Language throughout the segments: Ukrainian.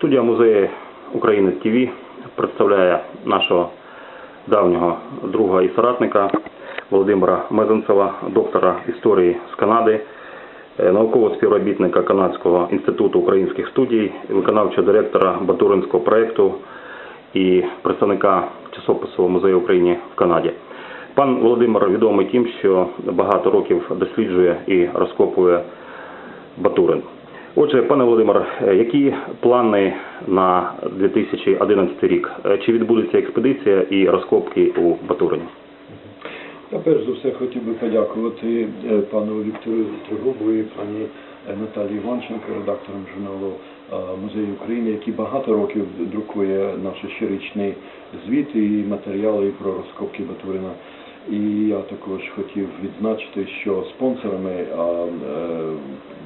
Студія музею України ТВ представляє нашого давнього друга і соратника Володимира Мезенцева, доктора історії з Канади, е, наукового співробітника Канадського інституту українських студій, виконавчого директора Батуринського проєкту і представника часопису Музею України в Канаді. Пан Володимир відомий тим, що багато років досліджує і розкопує Батурин. Отже, пане Володимир, е, які плани на 2011 рік? Е, Чи відбудеться експедиція і розкопки у Батурині? Я перш за все хотів би подякувати е, пану Віктору Тригубу і пані Наталії Іванченко, редакторам журналу Музею України, який багато років друкує наш щорічний звіт і матеріали про розкопки Батурина. І я також хотів відзначити, що спонсорами е,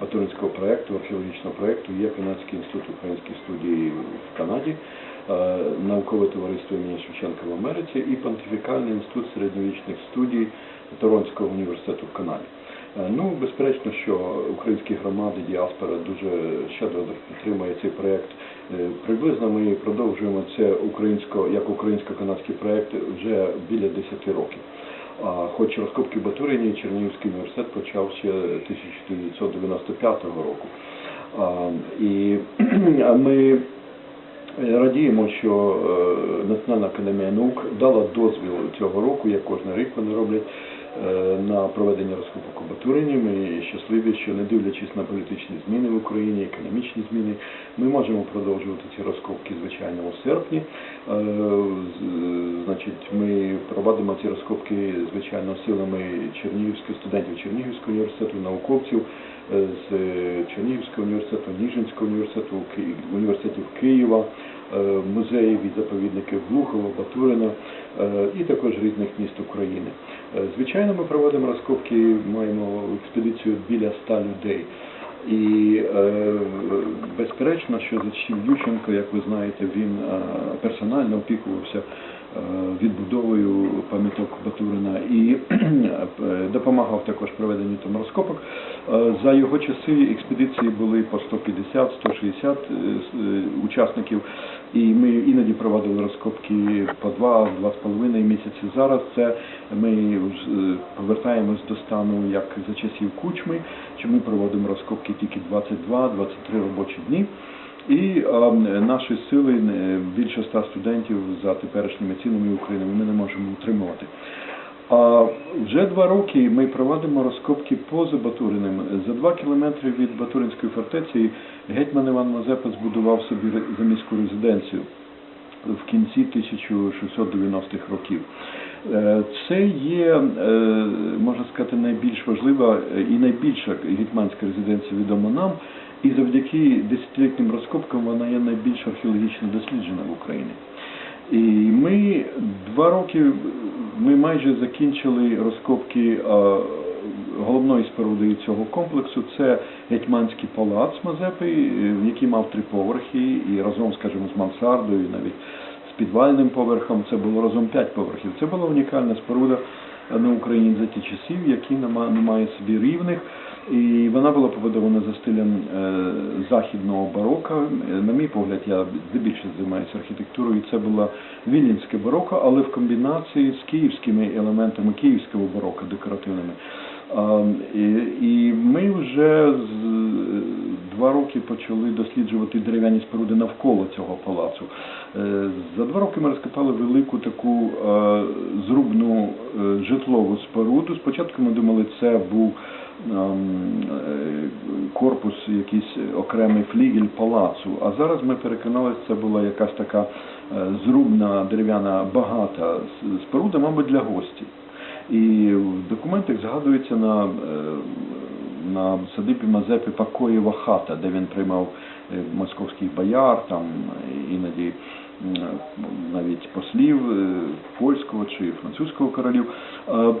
Батуринського проєкту, археологічного проєкту є Канадський інститут українських студій в Канаді, е, наукове товариство імені Шевченка в Америці і Понтифікальний інститут середньовічних студій Торонського університету в Канаді. Е, Ну, безперечно, що українські громади діаспора дуже щедро підтримує цей проєкт. Е, Приблизно ми продовжуємо це українсько як українсько-канадський проєкт вже біля 10 років. Хоч розкопки Батурині Чернігівський університет почав ще 1995 року. І ми радіємо, що е, Національна академія наук дала дозвіл цього року, як кожен рік вони роблять, е, на проведення розкопок у Батурині. Ми щасливі, що не дивлячись на політичні зміни в Україні, економічні зміни, ми можемо продовжувати ці розкопки, звичайно, у серпні. Е, Значить, ми проводимо ці розкопки, звичайно, силами Чернігівських студентів Чернігівського університету, науковців е, з Чернігівського університету, Ніжинського університету, університетів Києва, е, музеїв і заповідників Глухова, Батурина е, і також різних міст України. Е, Звичайно, ми проводимо розкопки, маємо експедицію біля ста людей. І е, безперечно, що за часів Ющенко, як ви знаєте, він е, персонально опікувався е, відбудовою пам'яток Батурина і е, допомагав також проведенню там розкопок. Е, За його часи експедиції були по 150-160 е, с- е, учасників, і ми іноді проводили розкопки по 2-2,5 місяці. Зараз це ми е, повертаємось до стану як за часів кучми, що ми проводимо розкопки тільки 22-23 робочі дні. І е, наші сили е, більше ста студентів за теперішніми цінами України ми не можемо утримувати. А вже два роки ми проводимо розкопки поза Батуриним. За два кілометри від Батуринської фортеці гетьман Іван Мазепа збудував собі заміську резиденцію в кінці 1690-х років. Е, Це є, е, можна сказати, найбільш важлива і найбільша гетьманська резиденція відома нам. І завдяки десятилітнім розкопкам вона є найбільш археологічно досліджена в Україні. І ми два роки ми майже закінчили розкопки головної споруди цього комплексу. Це гетьманський палац Мазепи, який мав три поверхи, і разом, скажімо, з мансардою, навіть з підвальним поверхом. Це було разом п'ять поверхів. Це була унікальна споруда на Україні за ті часів, які не має собі рівних. І вона була побудована за стилем е, західного барока. На мій погляд, я здебільше займаюся архітектурою. і Це була вільнінське бароко, але в комбінації з київськими елементами київського барока декоративними. А, і, ми вже два роки почали досліджувати дерев'яні споруди навколо цього палацу. Е, За два роки ми розкопали велику таку е, зрубну е, житлову споруду. Спочатку ми думали, це був ем, корпус, якийсь окремий флігель палацу. А зараз ми переконалися, це була якась така зрубна дерев'яна багата споруда, мабуть, для гостей. І в документах згадується на, е, на садибі Мазепи Покоєва хата, де він приймав е, московських бояр, там е, іноді навіть послів польського чи французького королів.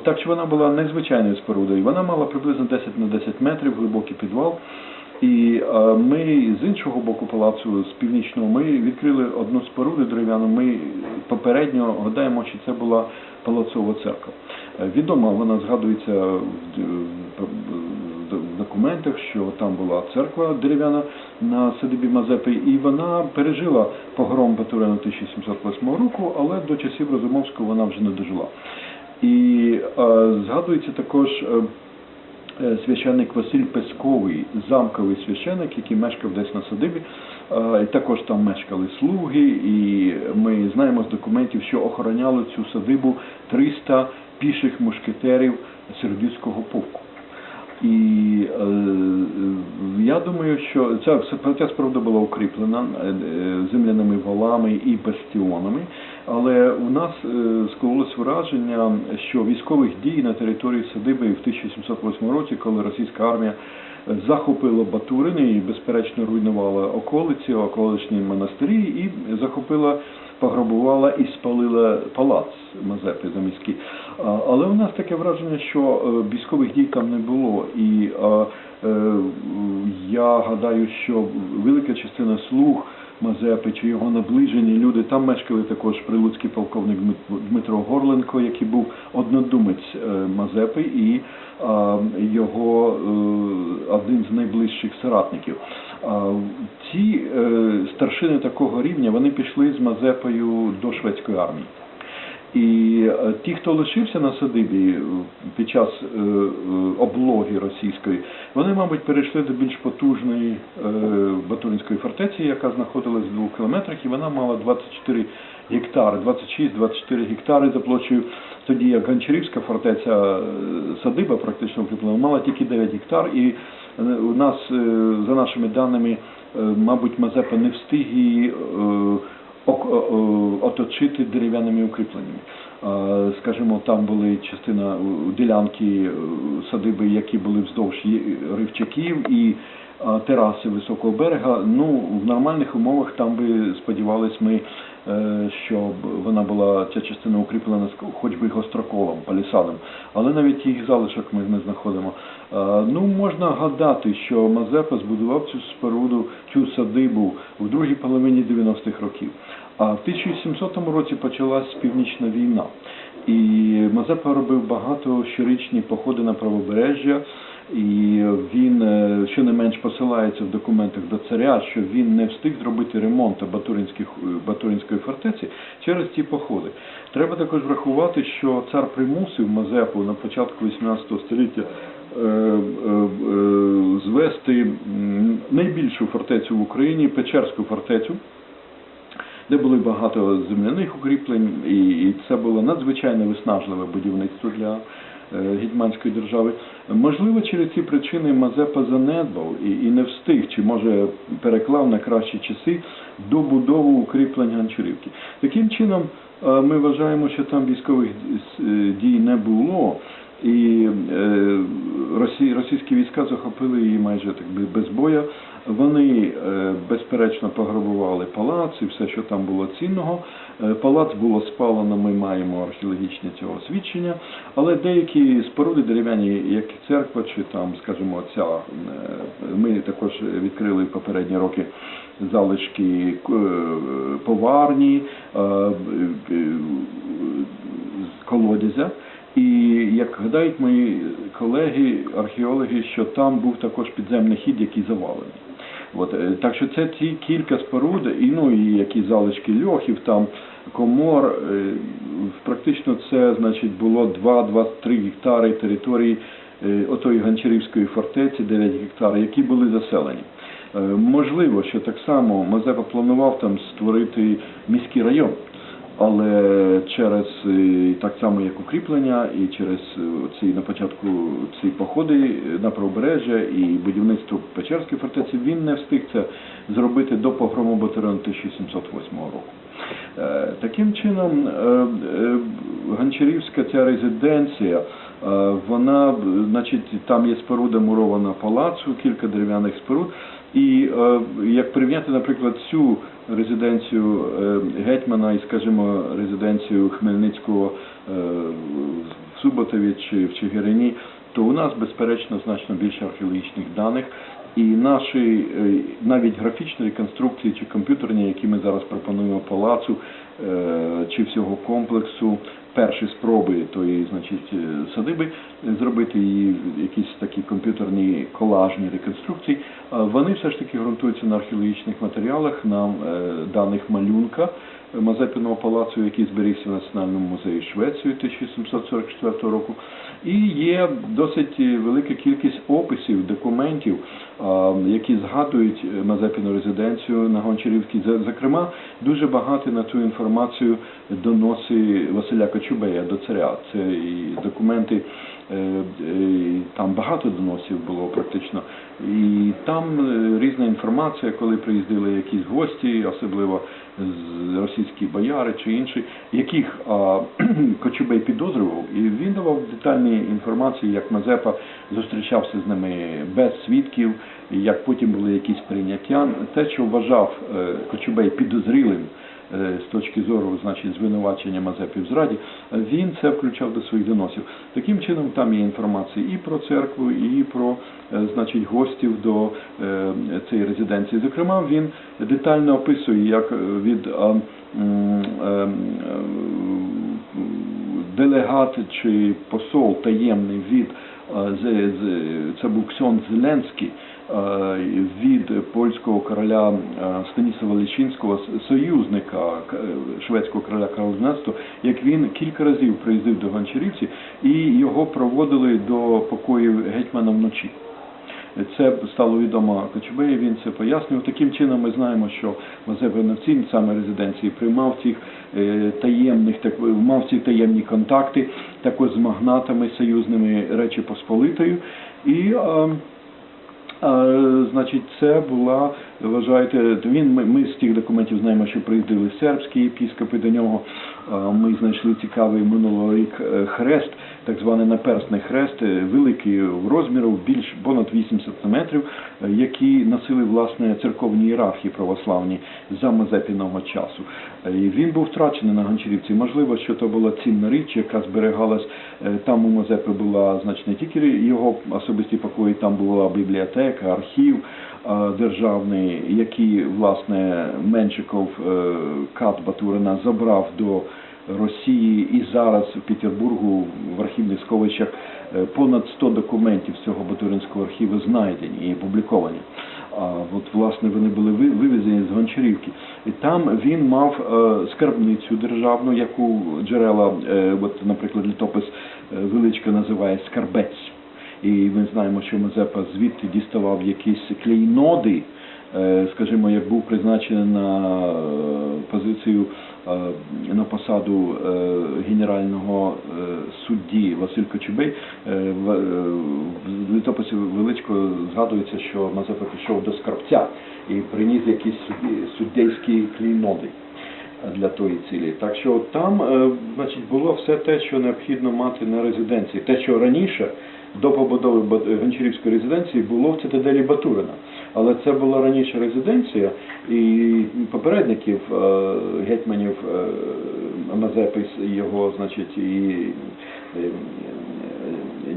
Так що вона була незвичайною спорудою. Вона мала приблизно 10 на 10 метрів глибокий підвал. І ми з іншого боку палацу, з північного, ми відкрили одну споруду дерев'яну. Ми попередньо гадаємо, що це була палацова церква. Відомо, вона згадується в, документах, що там була церква дерев'яна на садибі Мазепи, і вона пережила погром Батурина 1708 року, але до часів Розумовського вона вже не дожила. І е, згадується також. е, е, священник Василь Песковий, замковий священник, який мешкав десь на садибі. І також там мешкали слуги, і ми знаємо з документів, що охороняли цю садибу 300 піших мушкетерів Сердюцького полку. І е, я думаю, що ця, ця споруда була укріплена е, е, земляними валами і бастіонами, але у нас е, склалось враження, що військових дій на території садиби в 1708 році, коли російська армія захопила Батурини і, безперечно, руйнувала околиці, околичні монастирі, і захопила, пограбувала і спалила палац Мазепи заміський. Але у нас таке враження, що е, військових дій там не було. І е, я гадаю, що велика частина слуг Мазепи чи його наближені люди там мешкали також прилуцький полковник Дмитро Горленко, який був однодумець е, Мазепи і його е, один з найближчих соратників. Ці е, старшини такого рівня вони пішли з Мазепою до шведської армії. І е, ті, хто лишився на садибі е, під час е, облоги російської, вони, мабуть, перейшли до більш потужної Батуринської фортеці, яка знаходилась в двох кілометрах, і вона мала 24 гектари, 26-24 гектари за площею. Тоді як Гончарівська фортеця садиба практично укріплена, мала тільки 9 гектар, і у нас, за нашими даними, мабуть, Мазепа не встиг її. Е, о- оточити дерев'яними укріпленнями. Е, Скажімо, там були частина е, ділянки е, садиби, які були вздовж ривчаків і е, тераси високого берега. Ну, в нормальних умовах там би сподівались ми, е, щоб вона була ця частина укріплена хоч би гостроковим палісадом, але навіть їх залишок ми не знаходимо. Е, Ну, можна гадати, що Мазепа збудував цю споруду, цю садибу в другій половині 90-х років. А в 1700 році почалась північна війна. І Мазепа робив багато щорічні походи на правобережжя, і він е, що не менш посилається в документах до царя, що він не встиг зробити ремонт Батуринської фортеці через ті походи. Треба також врахувати, що цар примусив Мазепу на початку 18 століття е, е, е, звести найбільшу фортецю в Україні Печерську фортецю де були багато земляних укріплень, і, це було надзвичайно виснажливе будівництво для е, гетьманської держави. Можливо, через ці причини Мазепа занедбав і, не встиг, чи може переклав на кращі часи добудову укріплень Ганчурівки. Таким чином, е, ми вважаємо, що там військових е, дій не було. І е, росі, російські війська захопили її майже так би без боя. Вони е, безперечно пограбували палац і все, що там було цінного. Е, палац було спалено, ми маємо археологічне цього свідчення, але деякі споруди дерев'яні, як церква, чи там, скажімо, ця ми також відкрили попередні роки залишки поварні, колодязя. І як гадають мої колеги, археологи, що там був також підземний хід, який завалений. От, е, так що це ці кілька споруд, і ну і які залишки льохів, там комор, е, практично це значить було 2-2-3 гектари території е, отої Гончарівської фортеці, 9 гектарів, які були заселені. Можливо, що так само Мазепа планував там створити міський район. Але через е, так само як укріплення, і через е, ці на початку ці походи е, на правобережжя і будівництво Печерської фортеці він не встиг це зробити до погрому Батарена 1708 року. Таким чином, Гончарівська ця резиденція, вона, значить, там є споруда мурована палацу, кілька дерев'яних споруд. І е, як порівняти, наприклад, цю резиденцію е, гетьмана і, скажімо, резиденцію Хмельницького е, в Суботові чи в Чигирині, то у нас, безперечно, значно більше археологічних даних. І наші е, навіть графічні реконструкції чи комп'ютерні, які ми зараз пропонуємо палацу е, чи всього комплексу, перші спроби тої, значить, е, садиби зробити її якісь такі комп'ютерні колажні реконструкції, вони все ж таки ґрунтуються на археологічних матеріалах, на даних малюнка Мазепіного палацу, який зберігся в Національному музеї Швеції 1744 року. І є досить велика кількість описів, документів, які згадують Мазепіну резиденцію на Гончарівській. Зокрема, дуже багато на цю інформацію доноси Василя Кочубея до царя. Це і документи, там багато доносів було практично. І там е, різна інформація, коли приїздили якісь гості, особливо російські бояри чи інші, яких Кочубей підозрював, і він давав детальні інформації, як Мазепа зустрічався з ними без свідків, як потім були якісь прийняття. Те, що вважав е, Кочубей підозрілим е, з точки зору значить, звинувачення Мазепи в зраді, е, він це включав до своїх доносів. Таким чином, там є інформація і про церкву, і про е, значить, гостів до е, цієї резиденції. Зокрема, він детально описує, як е, від е, е, делегат чи посол таємний від е, це був Ксьон Зеленський е, від польського короля е, Станіслава Лічинського, союзника е, шведського короля Карла XII, як він кілька разів приїздив до Гончарівці і його проводили до покоїв гетьмана вночі. Це стало відомо Кочубею, він це пояснював. Таким чином ми знаємо, що Мазепа на цій саме резиденції приймав цих е, таємних, так мав ці таємні контакти також з магнатами союзними Речі Посполитою. І е, а, значить, це була, вважаєте, він, ми, ми з тих документів знаємо, що приїздили сербські єпіскопи до нього. Ми знайшли цікавий минулого рік е, хрест, так званий наперсний хрест, е, великий в розміру, більш понад 80 метрів, е, які носили власне церковні ієрархії православні за Мазепіного часу. І він був втрачений на Гончарівці. Можливо, що то була цінна річ, яка зберігалась е, там у Мазепи була значить не тільки його особисті покої, там була бібліотека, архів е, який власне Меншиков е, Кат Батурина забрав до Росії і зараз в Петербургу в архівних сховищах е, понад 100 документів цього Батуринського архіву знайдені і опубліковані. А от власне вони були вивезені з Гончарівки. І там він мав е, скарбницю державну, яку джерела, от, наприклад, літопис Величко називає скарбець. І ми знаємо, що Мазепа звідти діставав якісь клейноди, скажімо, як був призначений на е, позицію е, на посаду е, генерального е, судді Василь Кочубей, е, в е, літописі Величко згадується, що Мазепа пішов до скарбця і приніс якісь суддейські клейноди для тої цілі. Так що там е, значить, було все те, що необхідно мати на резиденції. Те, що раніше до побудови Гончарівської резиденції було в цитаделі Батурина. Але це була раніше резиденція, і попередників е, гетьманів е, Мазепи, його, значить, і е,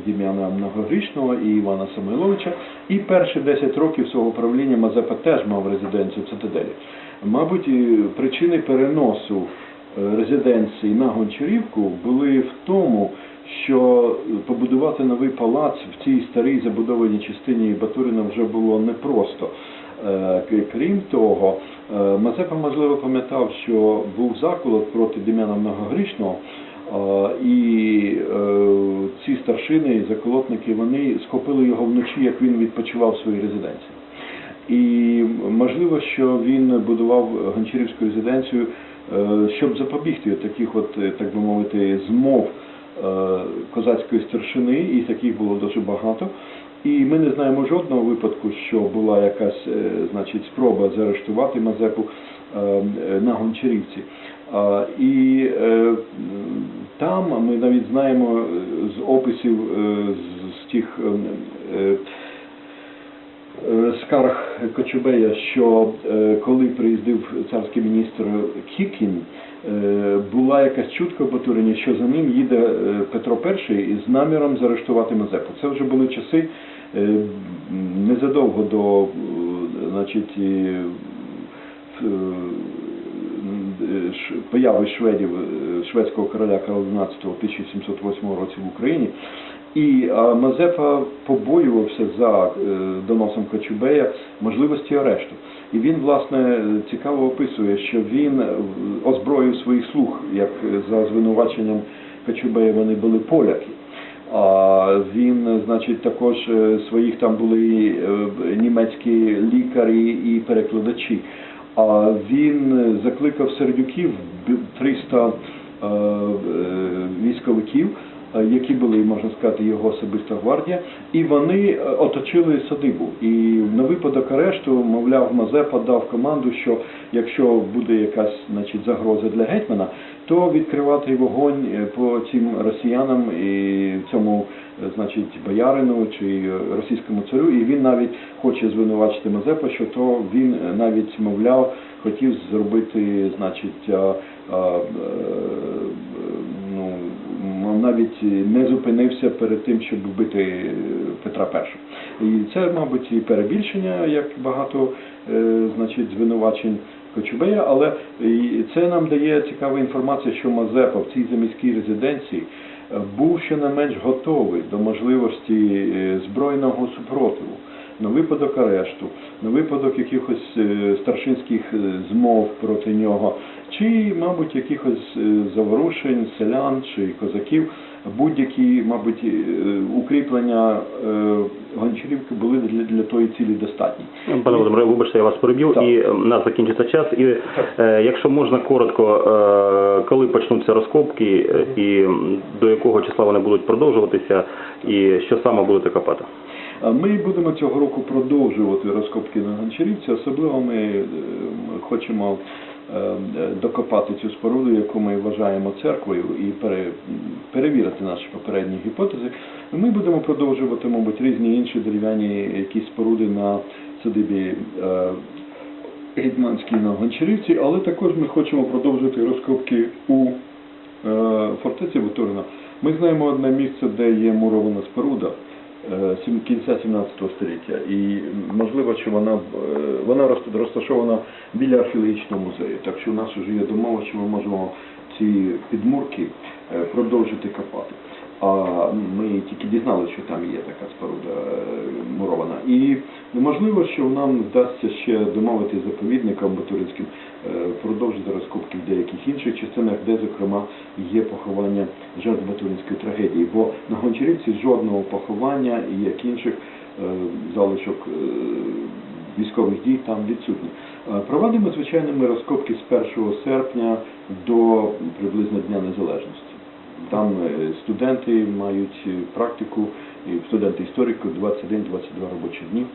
Дім'яна Многогрішного і Івана Самойловича. І перші 10 років свого правління Мазепа теж мав резиденцію в цитаделі. Мабуть, причини переносу резиденції на Гончарівку були в тому, що побудувати новий палац в цій старій забудованій частині Батурина вже було непросто. Е, Крім того, е, Мазепа, можливо, пам'ятав, що був заколот проти Дем'яна Многогрішного, е, і ці старшини, заколотники, вони схопили його вночі, як він відпочивав в своїй резиденції. І можливо, що він будував Гончарівську резиденцію, щоб запобігти таких, от, так би мовити, змов козацької старшини, і таких було дуже багато. І ми не знаємо жодного випадку, що була якась е, значить, спроба заарештувати Мазепу е, е, на Гончарівці. І е, там ми навіть знаємо е, з описів е, з, тих е, е, е, скарг Кочубея, що е, коли приїздив царський міністр Кікін, е, була якась чутка в Батурині, що за ним їде е, Петро І із наміром заарештувати Мазепу. Це вже були часи незадовго до значить, появи шведів, шведського короля Карла XII в 1708 році в Україні. І Мазепа побоювався за е, доносом Кочубея можливості арешту. І він, власне, цікаво описує, що він е, озброїв своїх слуг, як е, за звинуваченням Кочубея вони були поляки. А він, значить, також своїх там були німецькі лікарі і перекладачі. А він закликав сердюків 300 е, е, військовиків, які були, можна сказати, його особиста гвардія, і вони е, оточили садибу. І на випадок арешту, мовляв, Мазепа дав команду, що якщо буде якась значить, загроза для гетьмана, то відкривати вогонь е, по цим росіянам і цьому, е, значить, боярину чи е, російському царю. І він навіть хоче звинувачити Мазепа, що то він е, навіть, мовляв, хотів зробити, значить, е, навіть не зупинився перед тим, щоб вбити Петра І. І це, мабуть, і перебільшення, як багато е, значить, звинувачень Кочубея, але це нам дає цікава інформація, що Мазепа в цій заміській резиденції е, був щонайменш готовий до можливості е, збройного супротиву на випадок арешту, на випадок якихось е, старшинських е, змов проти нього, чи, мабуть, якихось е, заворушень селян чи козаків, будь-які, мабуть, е, укріплення е, гончарівки були для, для тої цілі достатні. Пане Володимире, вибачте, я вас переб'ю, і в нас закінчиться час. І е, якщо можна коротко, е, коли почнуться розкопки е, і до якого числа вони будуть продовжуватися, і що саме будете копати? Ми будемо цього року продовжувати розкопки на Гончарівці. Особливо ми хочемо докопати цю споруду, яку ми вважаємо церквою, і пере, перевірити наші попередні гіпотези. Ми будемо продовжувати, мабуть, різні інші дерев'яні якісь споруди на садибі е, Гетьманській на Гончарівці, але також ми хочемо продовжити розкопки у е, фортеці Бутурина. Ми знаємо одне місце, де є мурована споруда е, кінця 17 століття. І можливо, що вона, е, вона розташована біля археологічного музею. Так що у нас вже є домова, що ми можемо ці підмурки е, продовжити копати. А ми тільки дізналися, що там є така споруда е, мурована. І можливо, що нам вдасться ще домовити з заповідником Батуринським е, продовжити розкопки в деяких інших частинах, де, зокрема, є поховання жертв Батуринської трагедії. Бо на Гончарівці жодного поховання і як інших е, залишок е, військових дій там відсутні. Е, Проводимо звичайно ми розкопки з 1 серпня до приблизно Дня Незалежності. Там е, студенти мають е, практику, студенти історики 21-22 робочі дні,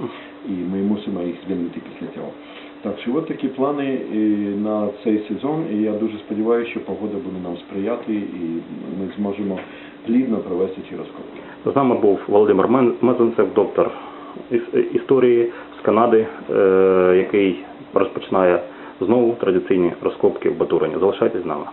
і ми мусимо їх звільнити після цього. Так що от такі плани е, на цей сезон, і я дуже сподіваюся, що погода буде нам сприяти, і ми зможемо плідно провести ці розкопки. З нами був Володимир Мезенцев, доктор іс- історії з Канади, е, який розпочинає знову традиційні розкопки в Батурині. Залишайтесь з нами.